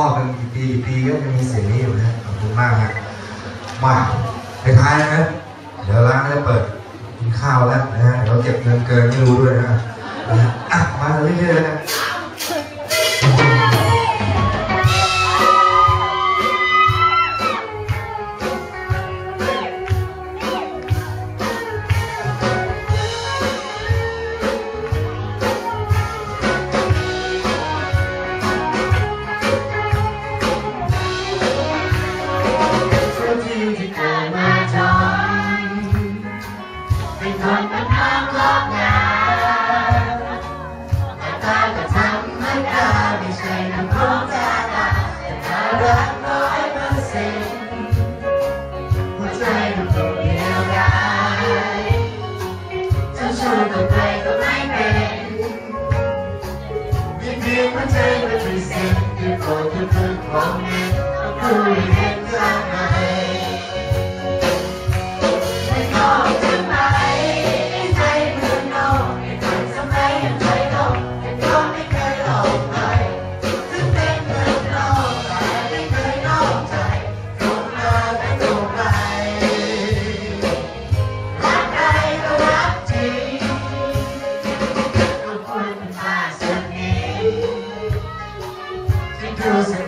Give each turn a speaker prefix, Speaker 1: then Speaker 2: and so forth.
Speaker 1: พ่อเป็นกี่ปีกี่ปีก็ยังมีเสียงนี้อยู่นะขอบคุณมากครับมาไปท้ายนะเดี๋ยวร้านจะเปิดกินข้าวแล้วนะฮะเดี๋ยวเก็บเงินเกินไม่รู้ด้วยนะนะมาเรื่อยๆนะ
Speaker 2: ใช่น้ำของจาดาแต่น่ารักร้อยเปอร์เซ็นต์หัวใจมันถูกเดียวดายจะชูกับใครก็ไม่เป็นยิ่งดีหัวใจมันมีเส้นที่โผล่ทุกคืนของเงินก็คุยเห็นจากไห นิ